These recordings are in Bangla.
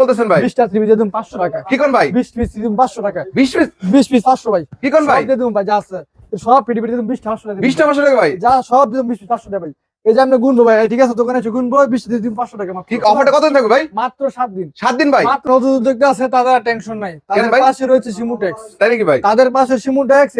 বলতেছেন ভাই? বিশটা ত্রিভি দিয়ে দিন পাঁচশো টাকা। কি কোন ভাই? বিশ পিস দিয়ে দিন পাঁচশো টাকা। বিশ পিস? বিশ পিস পাঁচশো ভাই। কি কোন ভাই? সব ভাই যা আছে। সব পিটি পিটি দিন বিশটা পাঁচশো টাকা দিয়ে দিন। বিশটা পাঁচশো টাকা ভাই? যা সব দিন বিশ পিস পাঁচশো টাকা ভাই। এই যে আপনি গুনবো ভাই ঠিক আছে? দোকানে এসে গুনবো বিশ দিন পাঁচশো টাকা। ঠিক অফারটা কতদিন থাকবে ভাই? মাত্র সাত দিন। সাত দিন ভাই? মাত্র উদ্যোক্তা আছে তাদের টেনশন নাই। তাদের পাশে রয়েছে সিমুটেক্স তাই নাকি ভাই? তাদের পাশে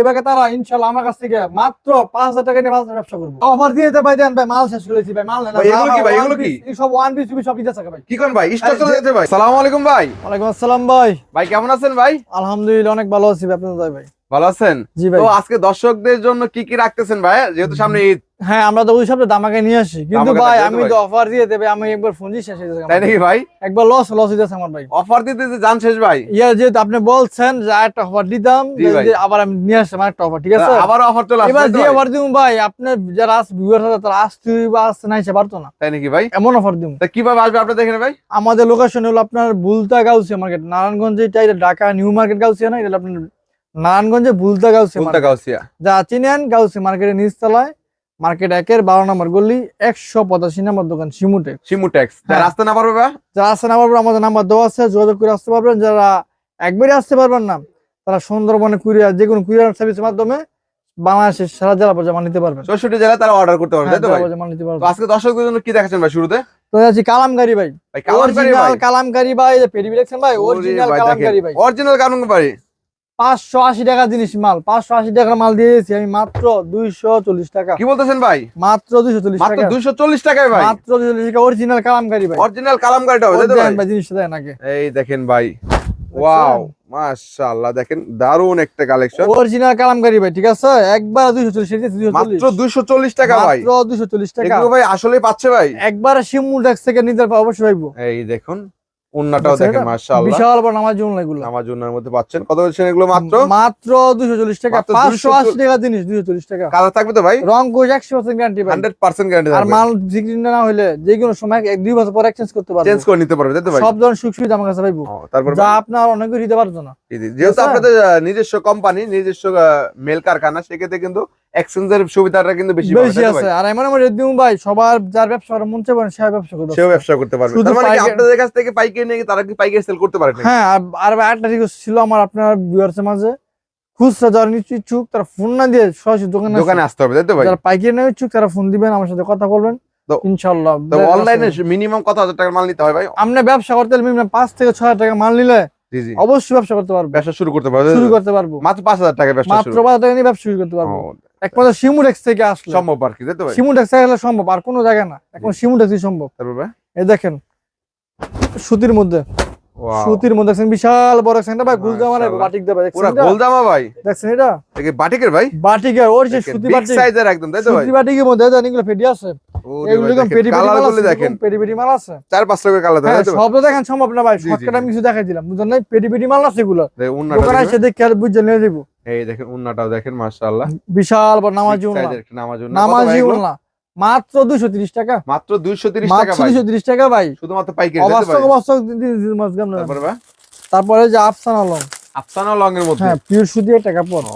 এবারে তারা ইনশাল্লাহ আমার কাছ থেকে মাত্র পাঁচ হাজার টাকা নিয়ে পাঁচ হাজার ব্যবসা করব। অফার দিয়ে দিতে ভাই দেন ভাই মাল শেষ করেছি ভাই মাল এগুলো কি ভাই, এগুলো কি? সব ওয়ান পিস সব দিতে থাকে ভাই। কি কোন ভাই? স্টক চলে ভাই। সালাম আলাইকুম ভাই। ওয়ালাইকুম আসসালাম ভাই। ভাই কেমন আছেন ভাই? আলহামদুলিল্লাহ অনেক ভালো আছি ভাই ভাই। ভালো আছেন? জি ভাই। তো আজকে দর্শকদের জন্য কি কি রাখতেছেন ভাই? যেহেতু সামনে ঈদ হ্যাঁ আমরা তো ওই সব দামাকে নিয়ে আসি কিন্তু ভাই আমি তো অফার দিয়ে দেবে আমি একবার ফোন শেষ হয়ে যাচ্ছে তাই। নাকি ভাই? একবার লস লস হয়ে যাচ্ছে আমার ভাই। অফার দিতে জান শেষ ভাই। ইয়ার যেহেতু আপনি বলছেন যে একটা অফার দিতাম যে আবার আমি নিয়ে আসলাম একটা অফার ঠিক আছে? আবার অফার চলে এবার আসবে যে অফার দিব ভাই আপনার যারা আস ভিউয়ার আছে তারা আসতে বা আসতে নাই সে পারতো না। তাই নাকি ভাই? এমন অফার দিব তা কীভাবে আসবে আপনাদের দেখেন ভাই। আমাদের লোকেশন হলো আপনার বুলতা গাউসিয়া মার্কেট নারায়ণগঞ্জ এটা ঢাকা নিউ মার্কেট গাউসিয়া না এটা আপনার নারায়ণগঞ্জে বুলতা গাউসিয়া উল্টা গাউসিয়া। যা চিনেন গাউসিয়া মার্কেটের নিচতলায়। মার্কেট একের বারো নম্বর গলি একশো পঁচাশি নম্বর দোকান সিমুটে শিমু ট্যাক্স হ্যাঁ। রাস্তা না পারবে যারা আসতে না পারবেন আমাদের নাম্বার দেওয়া আছে যোগাযোগ করে আসতে পারবেন। যারা একবারই আসতে পারবেন না তারা সুন্দরবনে কুরিয়ার যে কোনো কুরিয়ার সার্ভিসের মাধ্যমে বাংলাদেশের সারা জেলা পর্যায়ে নিতে পারবেন। চৌষট্টি জেলায় তারা অর্ডার করতে পারবে হ্যাঁ, তাই তো জেলা ভাই নিতে তো পারবেন আজকে দর্শকদের জন্য কি দেখাচ্ছেন ভাই শুরুতে? তো আছি কালামকারি ভাই। কালামকারী ভাই। কালামকারি ভাই এই দেখছেন ভাই অরিজিনাল কালামকারি ভাই। অরিজিনাল কালামকারী পাঁচশো আশি টাকা জিনিস মাল পাঁচশো আশি টাকার মাল দিয়ে দিয়েছি আমি মাত্র দুইশো চল্লিশ টাকা। কি বলতেছেন ভাই? মাত্র দুইশো চল্লিশ মাত্র টাকা। দুইশো চল্লিশ টাকায় ভাই? মাত্র দুইশো চল্লিশ টাকা অরিজিনাল কালামকারি ভাই। অরিজিনাল কালামকারীটা ভাই? ভাই জিনিসটা দেন আগে। এই দেখেন ভাই ওয়াও মাশাআল্লাহ দেখেন দারুণ একটা কালেকশন। অরিজিনাল কালামকারি ভাই ঠিক আছে? একবার দুইশো চল্লিশ দুইশো মাত্র দুইশো চল্লিশ টাকা ভাই। মাত্র দুইশো চল্লিশ টাকা। এগুলো ভাই আসলে পাচ্ছে ভাই। একবার শিমুল থেকে নিতে পারব অবশ্যই পাইবো। এই দেখুন উন্নাটাও দেখেন মাশাআল্লাহ। বিশাল বড় নামাজ এগুলো। নামাজ মধ্যে পাচ্ছেন। কত বলছেন এগুলো মাত্র? মাত্র দুইশো চল্লিশ টাকা মাত্র পাঁচশো 240 আশি টাকা জিনিস দুইশো চল্লিশ টাকা। কালার থাকবে তো ভাই? রং কোচ একশো পার্সেন্ট গ্যারান্টি ভাই। হান্ড্রেড পার্সেন্ট গ্যারান্টি আর মাল বিক্রি না হলে যে কোনো সময় এক দুই বছর পর এক্সচেঞ্জ করতে পারব। চেঞ্জ করে নিতে পারবে তাই তো ভাই? সব ধরনের সুখ সুবিধা আমার কাছে পাইবো তারপর যা আপনার অনেক দিতে পারতো না। যেহেতু আপনাদের নিজস্ব কোম্পানি নিজস্ব মেল কারখানা সেক্ষেত্রে কিন্তু এক্সচেঞ্জের সুবিধাটা কিন্তু বেশি বেশি আছে। আর এমন আমার ভাই সবার যার ব্যবসা করার মন চায় সে ব্যবসা করতে সেও ব্যবসা করতে পারবে। তার মানে কি আপনাদের কাছ থেকে পাইকারি নিয়ে তারা কি পাইকারি সেল করতে পারে হ্যাঁ আর- ভাই একটা রিকোয়েস্ট ছিল আমার আপনার ভিউয়ার্সের মাঝে খুচরা যারা নিচ্ছে ইচ্ছুক তারা ফোন না দিয়ে সরাসরি দোকানে দোকানে আসতে হবে তাই তো ভাই? যারা পাইকারি নেওয়া ইচ্ছুক তারা ফোন দিবেন আমার সাথে কথা বলবেন। ইনশাল্লাহ তো অনলাইনে মিনিমাম কত হাজার টাকার মাল নিতে হয় ভাই? আপনি ব্যবসা করতে হলে মিনিমাম পাঁচ থেকে ছয় হাজার টাকা মাল নিলে অবশ্যই ব্যবসা করতে পারবে। ব্যবসা শুরু করতে পারবে শুরু করতে পারব। মাত্র পাঁচ হাজার টাকা ব্যবসা মাত্র শুরু। পাঁচ হাজার টাকা নিয়ে ব্যবসা শুরু করতে পারব। একমাত্র সিমুডেক্স থেকে আসলে। সম্ভব আর কি সিমুডেক্স থেকে আসলে সম্ভব আর কোনো জায়গা না। এখন সিমুডেক্সই সম্ভব। তারপরে ভাই? এই দেখেন সুতির মধ্যে। সুতির মধ্যে দেখছেন বিশাল বড় এটা ভাই গুলজামা। বাটিক দেবে দেখছেন পুরা এটা? গোলজামা ভাই। দেখছেন এটা? এটা বাটিকের ভাই? বাটিকের ওর যে সুতি বাটিক। সাইজের একদম তাই তো ভাই? সুতি বাটিকের মধ্যে দেখেন এগুলো ফেডি আছে। বিশাল নামাজি নামাজ মাত্র দুশো তিরিশ টাকা। মাত্র 230 টাকা মাত্র তিরিশ টাকা ভাই। শুধুমাত্র পাইকারি তারপরে যে আফসান আলম। আফসানা লং এর মধ্যে? হ্যাঁ পিওর সুতি কাপড়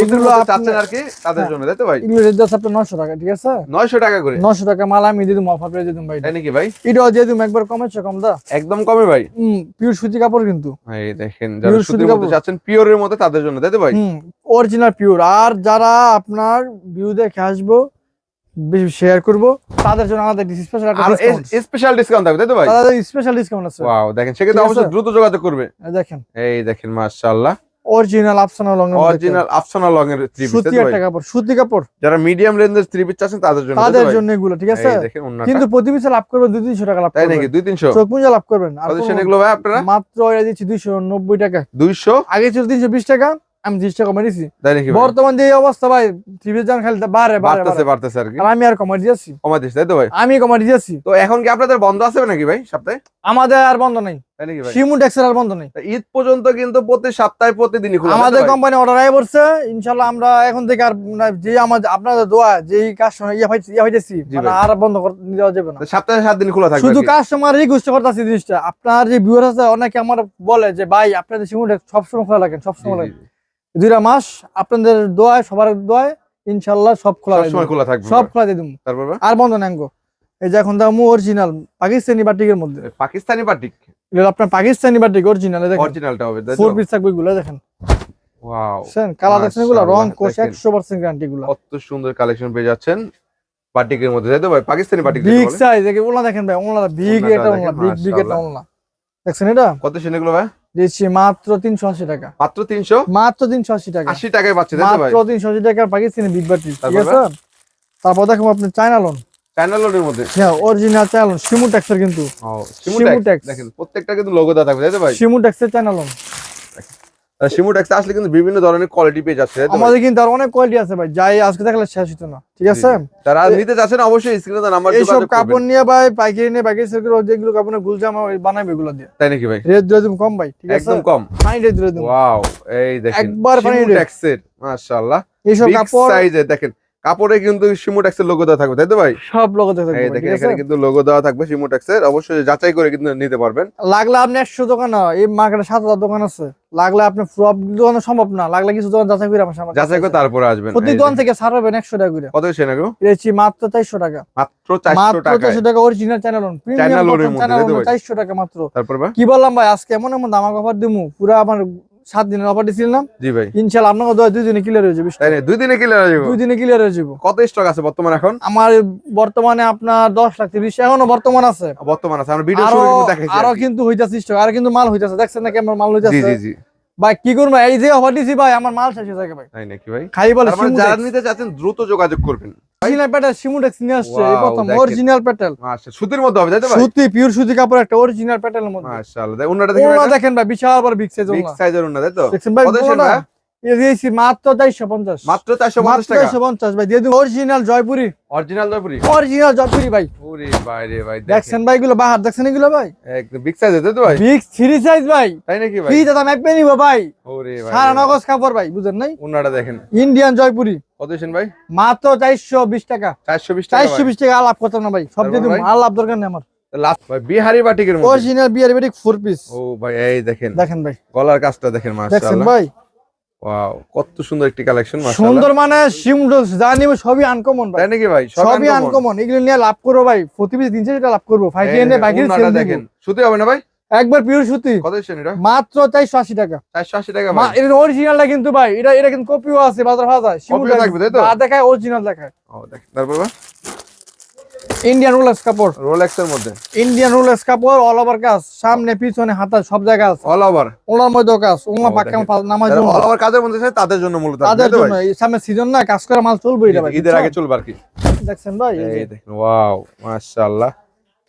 এগুলো চাচ্ছেন আর কি তাদের হ্যাঁ। জন্য তাই তো ভাই? এগুলো রেট আছে আপনার নশো টাকা ঠিক আছে? 900 টাকা করে? নশো টাকা মাল আমি দিয়ে অফার পেয়ে ভাই। তাই নাকি ভাই? এটাও দিয়ে দিবো একবার কমেছে কম দা। একদম কমে ভাই? হুম পিওর সুতি কাপড় কিন্তু। এই দেখেন যারা সুতির মধ্যে। চাচ্ছেন পিওরের মধ্যে তাদের জন্য তাই তো ভাই? হুম অরিজিনাল পিওর আর যারা আপনার ভিউ দেখে আসব শেয়ার করব। তাদের জন্য আমাদের স্পেশাল একটা আর ডিসকাউন্ট স্পেশাল ডিসকাউন্ট থাকবে তাই তো ভাই? তাদের স্পেশাল ডিসকাউন্ট আছে। ওয়াও দেখেন সেক্ষেত্রে অবশ্যই দ্রুত যোগাযোগ করবে। এই দেখেন। এই দেখেন মাশাআল্লাহ। Original Afsana long original Afsana long এর থ্রি পিস সুতি একটা কাপড় সুতি কাপড়। যারা মিডিয়াম রেঞ্জের থ্রি পিস চাচ্ছেন তাদের জন্য তাদের জন্য এগুলো ঠিক আছে? কিন্তু প্রতি পিসে লাভ করবেন দুই তিনশো টাকা লাভ তাই নাকি? করবেন দুই তিনশো? চোখ মুজা লাভ করবেন। আর এগুলো ভাই আপনারা? মাত্র এটা দিচ্ছি দুইশো নব্বই টাকা। দুইশো? আগে ছিল তিনশো বিশ টাকা আমি টাকা কমে ভাই? বর্তমান যে অবস্থা ভাই টিভি যান খালি বাড়ে বাড়ে বাড়তেছে বাড়তেছে আর কি। আমি আর কমাই দিয়েছি কমাই দিস তাই তো ভাই? আমি কমাই দিয়েছি তো এখন কি আপনাদের বন্ধ আছে নাকি ভাই সপ্তাহে? আমাদের আর বন্ধ নেই। আর বন্ধ নেই। ঈদ পর্যন্ত কিন্তু প্রতি সপ্তাহে প্রতিদিনই খোলা আমাদের কোম্পানি অর্ডার আই পড়ছে। ইনশাল্লাহ আমরা এখন থেকে আর মানে যে আমাদের আপনাদের দোয়া যেই কাস্টমার ইয়া হইছে ইয়া হইতেছি মানে। আর বন্ধ করতে দেওয়া যাবে না। সপ্তাহে সাত দিন খোলা থাকবে শুধু। কাস্টমার রিকোয়েস্ট করতেছি জিনিসটা। আপনার যে ভিউয়ার আছে অনেকে আমার বলে যে ভাই আপনাদের সিমু ট্যাক্স সবসময় খোলা রাখেন সবসময় রাখেন। জি। দুইটা মাস আপনাদের দোয়ায় সবার দোয়ায় ইনশাল্লাহ সব খোলা রাখব। খোলা থাকবে সব খোলা দিয়ে দেবো। তারপর? আর বন্ধ নেন গো। এই যে এখন দাম অরিজিনাল পাকিস্তানি বাটিকের মধ্যে। পাকিস্তানি বাটিক এগুলো আপনার পাকিস্তানি বাটিক অরিজিনাল দেখেন। অরিজিনালটা হবে ফোর পিস থাকবে এগুলো দেখেন। ওয়াও বুঝছেন কালার দেখছেন এগুলো রং। একশো পার্সেন্ট গ্যারান্টি গুলো কত সুন্দর কালেকশন পেয়ে যাচ্ছেন বাটিকের মধ্যে তাই তো ভাই? পাকিস্তানি বাটিক বিগ সাইজ দেখে ওলা দেখেন ভাই ওলা বিগ এটা ওলা বিগ বিগ এটা। ওলা দেখছেন এটা? কত সেগুলো ভাই? দিচ্ছি মাত্র তিনশো আশি টাকা। মাত্র তিনশো? মাত্র তিনশো আশি টাকা। আশি টাকায় পাচ্ছে মাত্র তিনশো আশি টাকার পাকিস্তানি বিগ বাটি ঠিক তারপর? আছে? তারপর দেখো আপনি চায়না লোন প্যানেলোনের মধ্যে? হ্যাঁ অরিজিনাল চায়না লোন শিমু ট্যাক্সের কিন্তু। শিমু ট্যাক্স। দেখেন প্রত্যেকটা কিন্তু লোগো দেওয়া থাকবে তাই তো ভাই? শিমু ট্যাক্সের চায়না লোন ট্যাক্স আসলে কিন্তু বিভিন্ন ধরনের কোয়ালিটি পেয়ে যাচ্ছে আমাদের কিন্তু আর অনেক কোয়ালিটি আছে ভাই যাই আজকে দেখলে শেষ হতো না ঠিক আছে? তারা নিতে চাচ্ছেন অবশ্যই স্ক্রিনে নাম্বার এইসব কাপড় নিয়ে ভাই পাইকারি নিয়ে পাইকারি সেল করে যেগুলো কাপড় গুল জামা ওই বানাবে এগুলো দিয়ে। তাই নাকি ভাই? রেট দিয়ে কম ভাই ঠিক আছে? একদম কম। ফাইন রেট দিয়ে ওয়াও এই দেখেন একবার ফাইন রেট। মাশাআল্লাহ। এইসব কাপড় সাইজে দেখেন কাপড়ে কিন্তু শিমু ট্যাক্সের লোগো দেওয়া থাকবে তাই তো ভাই? সব লোক থাকবে দেখেন এখানে কিন্তু লোগো দেওয়া থাকবে শিমু অবশ্যই যাচাই করে কিন্তু নিতে পারবেন। লাগলে আপনি একশো দোকান এই মার্কেটে সাত হাজার দোকান আছে। লাগলে আপনি সব দোকানে সম্ভব না লাগলে কিছু দোকান যাচাই করে আমার সামনে যাচাই করে তারপরে আসবেন প্রতি দোকান থেকে ছাড় পাবেন একশো টাকা করে। কত সেনা গো পেয়েছি মাত্র চারশো টাকা। মাত্র চারশো মাত্র টাকায়। চারশো টাকা অরিজিনাল চ্যানেল চারশো টাকা মাত্র। তারপর কি বললাম ভাই আজকে এমন এমন দামাক অফার দিমু পুরো আমার সাত দিনের অফার দিছিলাম জি ভাই। ইনশাআল্লাহ আপনাকে দয়া দুই দিনে ক্লিয়ার হয়ে যাবে। তাই না? দুই দিনে ক্লিয়ার হয়ে যাবে? দুই দিনে ক্লিয়ার হয়ে যাবে। কত স্টক আছে বর্তমান এখন? আমার বর্তমানে আপনার দশ লাখ তিরিশ এখনও বর্তমান আছে। বর্তমান আছে। আমরা ভিডিও আরও শুরু কিন্তু দেখাইছি আরও। কিন্তু হইতাছে স্টক আর কিন্তু মাল হইতাছে। দেখছেন না কেমন মাল জি হইতাছে জি জি। ভাই কি করব? এই যে অফার দিছি ভাই আমার মাল শেষ হয়ে যাবে ভাই। তাই নাকি ভাই? খাই বলে মানে যারা নিতে চাচ্ছেন দ্রুত যোগাযোগ করবেন। অরিজিনাল প্যাটেল সিমুডেক্স নিয়ে আসছে এই প্রথম দেখেন। অরিজিনাল প্যাটেল আচ্ছা সুতির মধ্যে হবে তাই তো ভাই? সুতি পিওর সুতি কাপড় একটা অরিজিনাল প্যাটেলের মধ্যে। মাশাআল্লাহ দেখ ওনাটা দেখেন ভাই বিশাল বড় বিগ সাইজ বিগ সাইজের ওনা তাই তো? দেখছেন ভাই দিয়েছি মাত্র চারশো পঞ্চাশ। মাত্র 450 মাত্র টাকা? চারশো পঞ্চাশ ভাই দিয়ে অরিজিনাল জয়পুরি। অরিজিনাল দপুরি অরিজিনাল জয়পুরি ভাই। ওরে ভাই রে ভাই দেখছেন ভাই এগুলো? বাহার দেখছেন এগুলো ভাই? একদম বিগ সাইজের তো ভাই? বিগ থ্রি সাইজ ভাই। তাই নাকি ভাই? ফ্রি দাদা ম্যাপে নিব ভাই। ওরে ভাই। সারা নগজ কাপড় ভাই বুঝেন নাই? ওনাটা দেখেন। ইন্ডিয়ান জয়পুরি। কত ভাই? মাত্র চারশো বিশ টাকা। 420 টাকা চারশো বিশ টাকা আলাপ করতাম না ভাই। সব ভাই? আলাপ দরকার নেই আমার। বিহারি বাটিকের অরিজিনাল বিয়ার বেটিক ফোর পিস ও ভাই এই দেখেন। দেখেন ভাই। গলার কাজটা দেখেন দেখছেন মাশাআল্লাহ। ভাই? ওয়াও কত সুন্দর একটি কালেকশন সুন্দর মানে যা নিবে সবই আনকমন ভাই। নাকি ভাই? সবই আনকমন এগুলো নিয়ে লাভ করব ভাই। প্রতি পিস তিনশো টাকা লাভ করব। ফাইভ এনে বাকি দেখেন দেখেন। সুতি হবে না ভাই? একবার পিওর সুতি। কত এটা? মাত্র চারশো আশি টাকা। 480 টাকা ভাই। এটা অরিজিনালটা কিন্তু ভাই এটা এটা কিন্তু কপিও আছে বাজার Copy ও থাকবে, তাই তো? দেখায় অরিজিনাল দেখায়। ও দেখেন তারপর ইন্ডিয়ান রোলেক্স কাপড়। রোলেক্স এর মধ্যে। ইন্ডিয়ান রোলেক্স কাপড় অল ওভার কাজ। সামনে পিছনে হাতা সব জায়গায় আছে। অল ওভার ওনার মধ্যে কাজ। ওনার ও, পাক্কা। নামাজ অল ওভার কাজের মধ্যে আছে, তাদের জন্য মূলত। তাদের জন্য। এই সামনে সিজন না কাজ করে মাল চলবে এটা ভাই। ঈদের আগে চলবে আর কি। দেখছেন ভাই এই দেখেন ওয়াও মাশাআল্লাহ।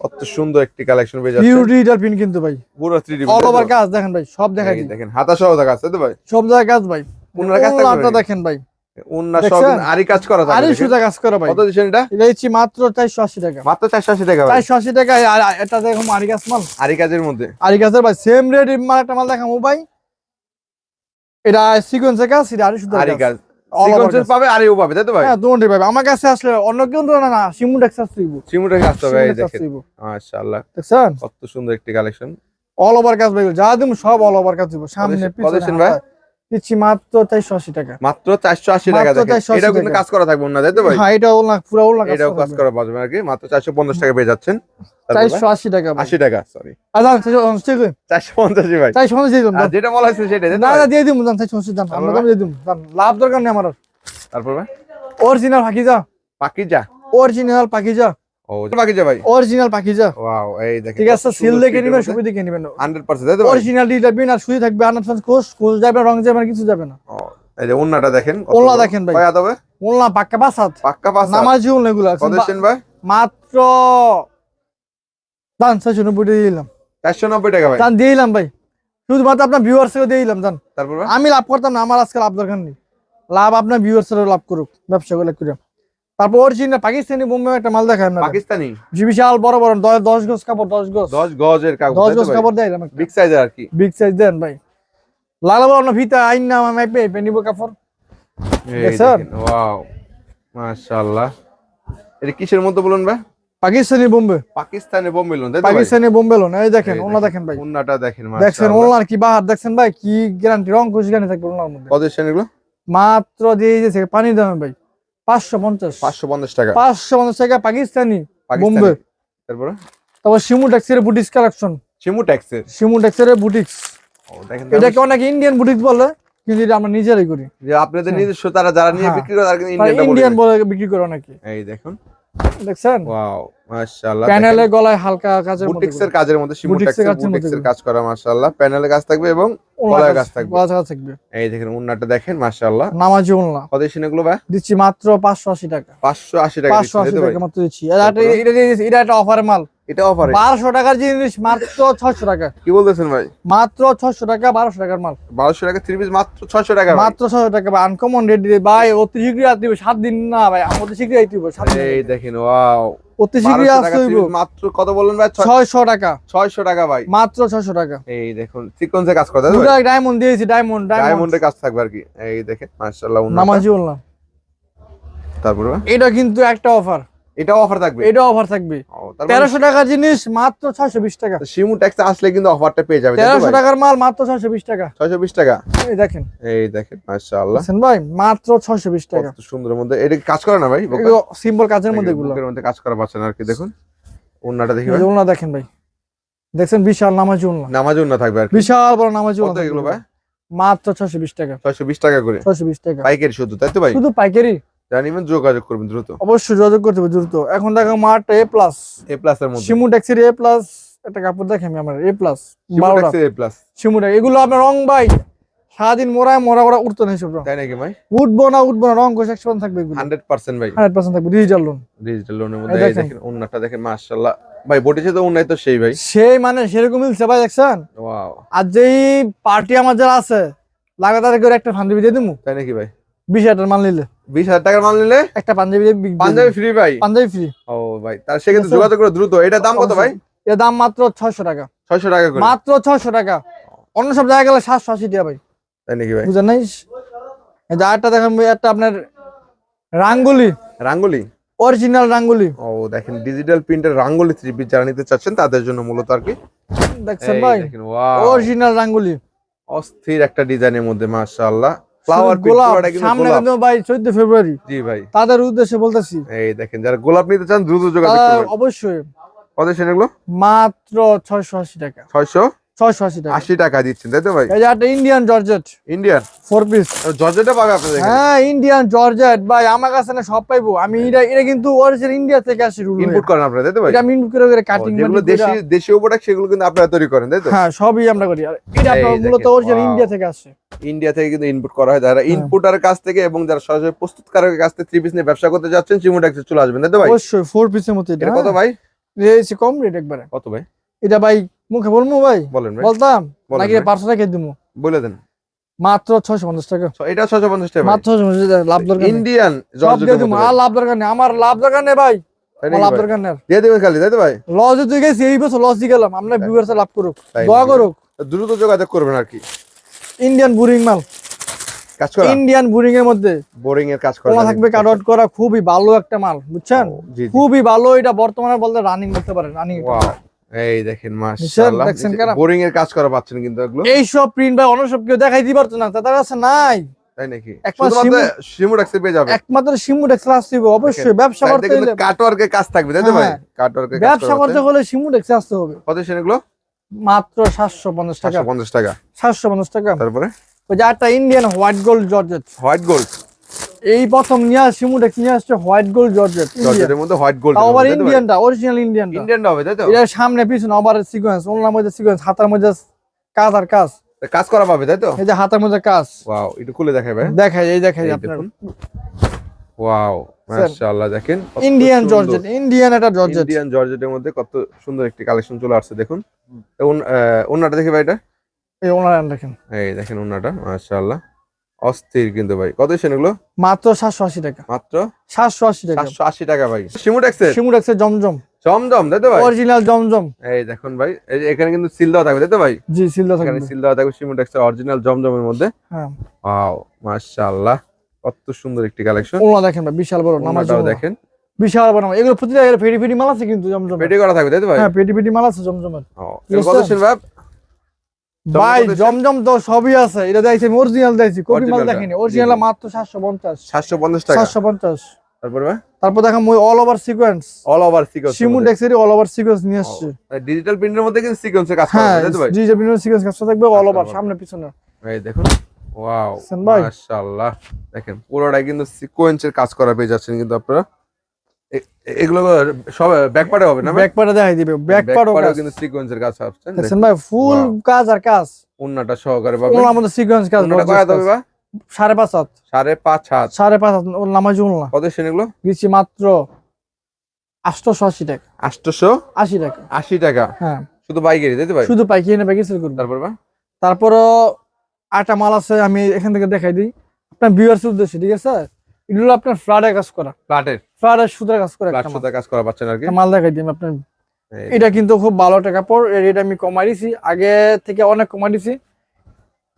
কত সুন্দর একটি কালেকশন পেয়ে যাচ্ছে পিওর ডিজিটাল পিন কিন্তু ভাই। পুরো 3D অল ওভার কাজ দেখেন ভাই সব দেখা দেখেন হাতা সহ দেখা আছে তো ভাই? সব জায়গায় কাজ ভাই। ওনার কাজ? দেখেন ভাই। উন্না সব দেখছেন? আরি কাজ করা আরে থাকে সুজা কাজ করা ভাই। কত দিছেন এটা? এটা হচ্ছে মাত্র চারশো আশি টাকা। মাত্র 480 টাকা ভাই। চারশো আশি টাকা আর আর এটা দেখো আরি গাছ মাল। আরি কাজের মধ্যে। আরি গাছের ভাই সেম রেট মাল একটা মাল দেখাবো ভাই। এটা সিকোয়েন্সের কাজ এটা আরি আরি কাজ। সিকোয়েন্সের। পাবে আরিও পাবে তাই তো ভাই? হ্যাঁ দুটোই আমার কাছে আসলে অন্য কেউ না না দেখেন। মাশাআল্লাহ। দেখছেন? কত সুন্দর একটি কালেকশন অল ওভার কাজ ভাই যা দিব সব অল ওভার কাজ দিব সামনে পিছনে ভাই? দিচ্ছি মাত্র চারশো আশি টাকা। মাত্র 480 টাকা মাত্র দেখেন। 480 এটাও কিন্তু টাকা। কাজ করা থাকবে না তাই তো ভাই? হ্যাঁ এটা ওলা পুরো ওলা এটাও কাজ করা পাবে আর কি মাত্র 450 টাকা পেয়ে যাচ্ছেন। চারশো আশি টাকা 80 টাকা সরি চারশো ঠিক আছে? 450 ভাই। চারশো দিয়ে দিলাম যেটা বলা হয়েছে সেটাই না না দিয়ে দিব চারশো দাম আমরা দাম দিয়ে দিব। লাভ দরকার নেই আমার তারপর? ভাই original Pakeezah? Pakeezah original original Pakeezah wow এই দেখেন ঠিক আছে সিল দেখে নিবেন সুবিধা দেখে নিবেন। 100% তাই তো ভাই? অরিজিনাল ডিটা বিন আর শুয়ে থাকবে আনার কোষ কোষ যাবে রং যাবে না, কিছু যাবে না। ও, এই যে ওন্নাটা দেখেন ওন্না দেখেন ভাই। কয় হাত হবে? পাক্কা পাঁচ পাক্কা পাঁচ নামাজি ওলা এগুলো কত ভাই? মাত্র দান চারশো নব্বই দিয়ে দিলাম। 490 টাকা ভাই। দান দিলাম ভাই। শুধুমাত্র আপনার ভিউয়ার্স দিয়ে দিলাম দান। তারপর? আমি লাভ করতাম না আমার আজকে লাভ দরকার নেই। লাভ আপনার ভিউয়ার্স লাভ করুক ব্যবসা করে করে। তারপর অরিজিনাল পাকিস্তানি বোম্বে একটা মাল দেখায় আপনার পাকিস্তানি? বিশাল বড় বড় দ- দশ গজ কাপড় দশ গজ। 10 গজের তাই তো গজ কাপড় দেয় বিগ সাইজের আর কি? বিগ সাইজ দেন ভাই। লাগাবো না ফিতা আইন না আমার মাইপে পে নিব কাপড়? দেখেন ওয়াও মাশাআল্লাহ। এটা কিসের মধ্যে বলুন ভাই? পাকিস্তানি বোম্বে। পাকিস্তানি বোম্বেলুন তাই পাকিস্তানি বোম্বে লোন এই দেখেন ওনা দেখেন ভাই। ওন্নাটা দেখেন মাশাআল্লাহ। ওনার কি বাহার দেখছেন ভাই? কি গ্যারান্টি রং খুশি গ্যারান্টি থাকবে ওনার মধ্যে। কত দিচ্ছেন এগুলো? মাত্র দিয়ে দিয়েছে পানির দামে ভাই। পাঁচশো পঞ্চাশ। 550 টাকা। পাঁচশো পঞ্চাশ টাকা পাকিস্তানি তারপরে? তারপর শিমু ট্যাক্সের বুটিক্স কালেকশন। শিমু ট্যাক্সের? শিমু ট্যাক্সের বুটিক্স। এটাকে অনেকে ইন্ডিয়ান বুটিক্স বলে কিন্তু এটা আমরা নিজেরাই করি। যে আপনাদের নিজস্ব তারা যারা নিয়ে হ্যাঁ। বিক্রি করে তারা কিন্তু ইন্ডিয়ান বলে বলে বিক্রি করে অনেকে। এই দেখুন। দেখছেন? ওয়াও মাশাআল্লাহ। প্যানেলে গলায় হালকা কাজের মধ্যে বুটিক্সের কাজের মধ্যে বুটিক্সের কাজ করা মাশাআল্লাহ। প্যানেলে কাজ থাকবে এবং গলায় কাজ থাকবে। গলায় কাজ থাকবে। এই দেখেন উন্নাটা দেখেন মাশাআল্লাহ। নামাজি উন্না কত এসে এগুলো ভাই? দিচ্ছি মাত্র পাঁচশো আশি টাকা। 580 টাকা পাঁচশো আশি দিচ্ছেন, তাই তো ভাই? টাকা মাত্র দিচ্ছি? এটা এটা একটা অফার মাল। এটা অফারে টাকার জিনিস মাত্র ছয়শো টাকা। কি বলতেছেন ভাই? মাত্র ছয়শো টাকা বারোশো টাকার মাল। 1200 টাকা থ্রি পিস মাত্র 600 টাকা মাত্র টাকা আনকমন রেট ভাই অতি শীঘ্রই দিন না ভাই শীঘ্রই আসতে হবে সাত দিন। এই দেখেন ওয়াও অতি শীঘ্রই 1200 আসতে টাকা হইব। three piece মাত্র কত বললেন ভাই? ছয়- ছয়শো টাকা। 600 টাকা ভাই। মাত্র ছয়শো টাকা। এই দেখুন সিকোয়েন্সে কাজ করতে পুরো ডায়মন্ড দিয়েছি ডায়মন্ড ডায়মন্ড ডায়মন্ডের কাজ থাকবে আর কি। এই দেখেন মাশাআল্লাহ নামাজি বললাম। তারপরে এটা কিন্তু একটা অফার এটাও অফার থাকবে? এটা অফার থাকবে। ও, তার মানে তেরোশো টাকার জিনিস মাত্র ছয়শো বিশ টাকা। শিমু ট্যাক্স আসলে কিন্তু অফারটা পেয়ে যাবে তাই তো তেরোশো ভাই? টাকার মাল মাত্র ছয়শো বিশ টাকা। 620 টাকা? এই দেখেন। এই দেখেন মাশাআল্লাহ। বুঝছেন ভাই? মাত্র ছয়শো বিশ টাকা। কত সুন্দরের মধ্যে। এটা কাজ করে না ভাই? সিম্পল কাজের মধ্যে এগুলো। বুকের মধ্যে কাজ করা পাচ্ছেন আর কি দেখুন। উন্নাটা দেখি ভাই। ওলনা দেখেন ভাই। দেখছেন বিশাল নামাজি ওলনা নামাজ উন্না থাকবে আর বিশাল বড় নামাজি কত ওলনা এগুলো ভাই? মাত্র ছয়শো বিশ টাকা। 620 টাকা করে। ছয়শো বিশ টাকা। পাইকারি শুধু তাই তো ভাই? শুধু পাইকারি? জানিবেন যোগাযোগ করবেন দ্রুত। অবশ্যই যোগাযোগ করতে হবে দ্রুত। এখন দেখো mart A plus A plus এর মধ্যে। শিমু ট্যাক্সির এ প্লাস একটা কাপড় দেখে আমি আমার A plus A plus Shimu এগুলো আপনার রং ভাই। সারাদিন মোড়ায় মোড়া মোড়া উঠতো না এসব রং। তাই নাকি ভাই? উঠবো না উঠবো না রং কোশ একশো থাকবে এগুলো। 100% ভাই। হান্ড্রেড পার্সেন্ট থাকবে ডিজিটাল লোন ডিজিটাল লোনের মধ্যে এই দেখেন। উন্নাটা দেখেন মাশাআল্লাহ। ভাই বটেছে তো উন্নাই তো সেই ভাই। সেই মানে সেরকম মিলছে ভাই দেখছেন? ওয়াও আর যেই পার্টি আমার যারা আছে লাগাতার করে একটা পাঞ্জাবি দিয়ে দিমু। তাই নাকি ভাই? বিশ হাজার মাল নিলে। 20000 টাকার মাল নিলে? একটা পাঞ্জাবি পাঞ্জাবি ফ্রি ভাই। পাঞ্জাবি ফ্রি ও ভাই তার সেক্ষেত্রে? যোগাযোগ করে দ্রুত। এটা দাম কত ভাই? এর দাম মাত্র ছয়শো টাকা। 600 টাকা মাত্র ছয়শো টাকা। অন্য সব জায়গায় গেলে সাতশো আশি টাকা ভাই। তাই নাকি ভাই? এই যে আরেকটা দেখেন একটা আপনার রাঙ্গুলি। রাঙ্গুলি? অরিজিনাল রাঙ্গুলি। ও দেখেন ডিজিটাল প্রিন্টের রাঙ্গুলি থ্রি পিস যারা নিতে চাচ্ছেন তাদের জন্য মূলত আর কি। দেখছেন ভাই? অরিজিনাল রাঙ্গুলি। অস্থির একটা ডিজাইনের মধ্যে মাশাআল্লাহ। ফ্লাওয়ার গোলাপ সামনে কিন্তু ভাই চোদ্দ ফেব্রুয়ারি। জি ভাই। তাদের উদ্দেশ্যে বলতেছি। এই দেখেন যারা গোলাপ নিতে চান দ্রুত যোগাযোগ অবশ্যই কত সেগুলো মাত্র ছয়শো আশি টাকা। ছয়শো? টাকা। দিচ্ছেন তাই তো ভাই? এই একটা Indian georgette Indian four piece জর্জেটা পাবে আপনাদের হ্যাঁ ইন্ডিয়ান জর্জেট ভাই আমার কাছে না সব পাইবো। আমি এটা এটা কিন্তু অরিজিনাল ইন্ডিয়া থেকে আসি রুল ইনপুট করেন আপনারা তাই তো ভাই? এটা আমি ইনপুট করে করে কাটিং যেগুলো দেশি দেশীয় প্রোডাক্ট সেগুলো কিন্তু আপনারা তৈরি করেন তাই তো? হ্যাঁ সবই আমরা করি। আর এটা আপনার মূলত অরিজিনাল ইন্ডিয়া থেকে আসে। ইন্ডিয়া থেকে কিন্তু ইনপুট করা হয়। যারা ইনপুটার কাছ থেকে এবং যারা সরাসরি প্রস্তুতকারকের কাছ থেকে থ্রি পিস নিয়ে ব্যবসা করতে যাচ্ছেন চলে আসবেন তাই তো ভাই? অবশ্যই ফোর পিসের মতো এটা এটা কত হ্যাঁ। ভাই? কম রেট একবারে। কত ভাই? এটা ভাই মুখে বলব ভাই? বলেন ভাই। বলতাম? নাকি ভাই। পাঁচশো টাকা দিব বলে দেন। মাত্র ছয়শো পঞ্চাশ টাকা। এটা ছশো পঞ্চাশ টাকা মাত্র ছয়শো পঞ্চাশ টাকা লাভ দরকার ইন্ডিয়ান সব দিয়ে দিব আর লাভ দরকার নেই। আমার লাভ দরকার নেই ভাই। লাভ দরকার নেই। দিয়ে দেবেন খালি তাই তো ভাই? লস তুই গেছি এই বছর লস দিয়ে গেলাম। আপনার ভিউয়ার্স লাভ করুক। দ্রুত যোগাযোগ করবেন আর কি। ইন্ডিয়ান বুরিং মাল। কাজ করা? ইন্ডিয়ান বুরিং এর মধ্যে। বোরিং এর কাজ করা থাকবে কাট আউট করা খুবই ভালো একটা মাল বুঝছেন? খুবই ভালো এটা বর্তমানে বলতে রানিং করতে পারেন রানিং এই দেখেন মাশাআল্লাহ। বোরিং এর কাজ করা পাচ্ছেন কিন্তু এগুলো। এই সব প্রিন্ট ভাই অন্য সব কেউ দেখাই দিতে পারতো না। তাদের কাছে নাই। তাই নাকি? একমাত্র শুধুমাত্র পেয়ে যাবে। একমাত্র সিমু ডেক্স আসতে হবে অবশ্যই ব্যবসা করতে হলে কাটওয়ার্কের কাজ থাকবে তাই তো ভাই? হ্যাঁ। কাটওয়ার্কের ব্যবসা করতে হলে সিমু ডেক্স আসতে হবে। কত সেগুলো মাত্র সাতশো পঞ্চাশ টাকা। 750 টাকা। সাতশো পঞ্চাশ টাকা। তারপরে? ওই যে একটা Indian white gold georgette white gold এই প্রথম নিয়ে আস সিমু ডেক্স নিয়ে আসছে? হোয়াইট গোল্ড জর্জেট জর্জেটের মধ্যে হোয়াইট গোল্ড আবার ইন্ডিয়ানটা অরিজিনাল ইন্ডিয়ানটা ইন্ডিয়ান হবে তাই তো? এটার সামনে পিছনে আবার সিকোয়েন্স ওনার মধ্যে সিকোয়েন্স হাতার মধ্যে কাজ আর কাজ। কাজ করা পাবে তাই তো? এই যে হাতের মধ্যে কাজ। ওয়াও একটু খুলে দেখাই ভাই। দেখাই এই দেখাই আপনার। ওয়াও মাশাআল্লাহ দেখেন ইন্ডিয়ান জর্জেট ইন্ডিয়ান একটা জর্জেট ইন্ডিয়ান জর্জেটের মধ্যে কত সুন্দর একটি কালেকশন চলে আসছে দেখুন। ওনাটা দেখি ভাই এটা। এই ওনার দেখেন। এই দেখেন ওনাটা মাশাআল্লাহ। অস্থির কিন্তু ভাই। কত সেগুলো মাত্র সাতশো আশি টাকা। মাত্র? সাতশো আশি টাকা। সাতশো আশি টাকা ভাই। সিমুটেক্সের সিমু ডেক্সের জমজম। জমজম তাই তো ভাই? অরিজিনাল জমজম। এই দেখুন ভাই এখানে কিন্তু সিল দেওয়া থাকবে তাই তো ভাই? জি সিলদা এখানে থাকবে। সিল দেওয়া থাকবে সিমুটেক্সের অরিজিনাল জমজমের মধ্যে। হ্যাঁ। ওয়াও মাশাআল্লাহ। কত সুন্দর একটি কালেকশন। ওনা দেখেন ভাই বিশাল বড় নামাজ ওনাটাও দেখেন। বিশাল বড় নামাজ। এগুলো প্রতিটা ফেরি মাল আছে কিন্তু জমজম পেটি করা থাকবে তাই তো ভাই? হ্যাঁ পেটি পেটি মাল আছে জমজমের। ও, কত? সেন ভাই? ভাই জমজম তো সবই আছে। এটা দেখছি অরিজিনাল দেখছি কপি মাল দেখিনি। অরিজিনাল মাত্র সাতশো পঞ্চাশ। সাতশো পঞ্চাশ টাকা? সাতশো পঞ্চাশ। তারপর দেখাম ওই all over sequence all over sequence শিমুন ডেক্সের অল ওভার সিকোয়েন্স নিয়ে আসছে। ডিজিটাল প্রিন্টের মধ্যে কিন্তু সিকোয়েন্সের কাজ করা হ্যাঁ ভাই? সিকোয়েন্স থাকবে অল ওভার সামনে পিছনে। এই দেখুন ওয়াও দেখছেন মাশাআল্লাহ। দেখেন পুরোটাই কিন্তু সিকোয়েন্সের কাজ করা পেয়ে যাচ্ছেন কিন্তু আপনারা। এগুলো সব ব্যাকপার্টে হবে না? দেখাই দিবে। কাজ। কিন্তু সিকোয়েন্সের কাজ আসছে দেখছেন ভাই ফুল কাজ আর কাজ। সহকারে ওনার মধ্যে সিকোয়েন্স কাজ কয় হবে বা? সাড়ে পাঁচ হাত। সাড়ে পাঁচ হাত। সাড়ে পাঁচ হাত ওর নামাজ কত সেন এগুলো? দিচ্ছি মাত্র আটশোশো আশি টাকা। আটশোশো আশি টাকা। আশি টাকা? হ্যাঁ। শুধু বাইকেরই তাই তো ভাই? শুধু পাইকি এনে পাইকি সেল করব। তারপর বা? তারপরও আটা মাল আছে আমি এখান থেকে দেখাই দিই। আপনার ভিউয়ার্স উদ্দেশ্যে ঠিক আছে? এগুলো আপনার ফ্লাডে কাজ করা। প্লাটের ফ্লাডে সুদের কাজ করা প্লাট একটা মাল। সুতা কাজ করা পাচ্ছেন আর কি? মাল। দেখাই দিই আপনার এটা কিন্তু খুব ভালো একটা কাপড় রেট আমি কমাই দিছি। আগে থেকে অনেক কমাই দিছি।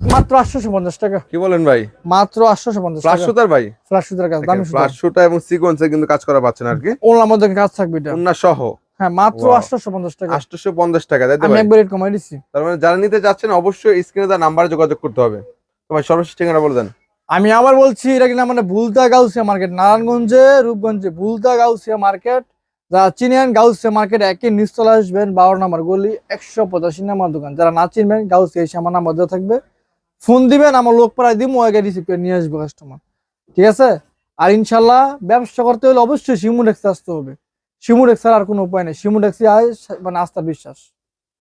মাত্র আটশোশো পঞ্চাশ টাকা। কি বলেন ভাই? মাত্র আটশোশো পঞ্চাশ প্লাস সুতার ভাই? ফ্লাশ সুদের কাজ দামি সুতা সুতা এবং সিকোয়েন্সে কিন্তু কাজ করা পাচ্ছেন আর কি। ওনার মধ্যে কাজ থাকবে এটা। উন্না সহ। হ্যাঁ মাত্র Wow. আটশোশো পঞ্চাশ টাকা। আটশোশো পঞ্চাশ টাকা তাই তো আমি একবার রেট কমাই দিছি। তার মানে যারা নিতে যাচ্ছেন অবশ্যই স্ক্রিনে তার নাম্বারে যোগাযোগ করতে হবে। তো ভাই সর্বশেষ ঠিকানা বলে দেন। আমি আবার বলছি, এটা কিনা মানে বুলতা গাউসিয়া মার্কেট? নারায়ণগঞ্জে, রূপগঞ্জে বুলতা গাউসিয়া মার্কেট। যারা চিনেন গাউসিয়া মার্কেট একই নিচতলা আসবেন, বারো নম্বর গলি, একশো পঁচাশি নাম্বার দোকান। যারা না চিনবেন, গাউসিয়া এসে আমার নাম্বার থাকবে। ফোন দিবেন, আমার লোক প্রায় দিব ওকে রিসিভ করে নিয়ে আসব কাস্টমার ঠিক আছে? আর ইনশাল্লাহ ব্যবসা করতে হলে অবশ্যই শিমুডেক্সে আসতে হবে। শিমুডেক্স আর কোনো উপায় নেই। শিমুডেক্সে আয় মানে আস্থা বিশ্বাস।